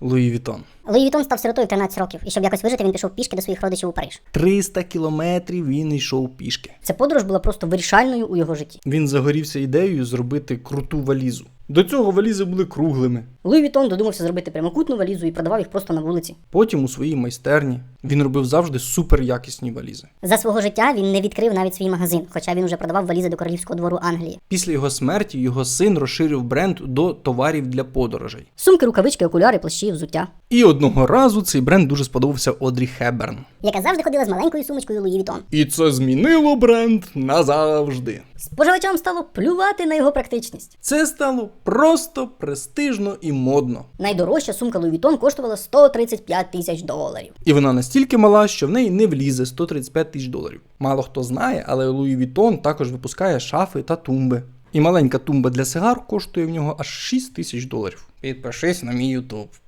Луї Вітон. Луї Вітон став сиротою в 13 років, і щоб якось вижити, він пішов пішки до своїх родичів у Париж. 300 кілометрів він йшов пішки. Ця подорож була просто вирішальною у його житті. Він загорівся ідеєю зробити круту валізу. До цього валізи були круглими. Луї Вітон додумався зробити прямокутну валізу і продавав їх просто на вулиці. Потім у своїй майстерні він робив завжди суперякісні валізи. За свого життя він не відкрив навіть свій магазин, хоча він уже продавав валізи до королівського двору Англії. Після його смерті його син розширив бренд до товарів для подорожей. Сумки, рукавички, окуляри, плащі, взуття. І одного разу цей бренд дуже сподобався Одрі Хеберн. Яка завжди ходила з маленькою сумочкою Луї Вітон. І це змінило бренд назавжди. Споживачам стало плювати на його практичність. Це стало просто престижно і модно. Найдорожча сумка Луї Вітон коштувала 135 тисяч доларів. І вона настільки мала, що в неї не влізе 135 тисяч доларів. Мало хто знає, але Луї Вітон також випускає шафи та тумби. І маленька тумба для сигар коштує в нього аж 6 тисяч доларів. Підпишись на мій ютуб.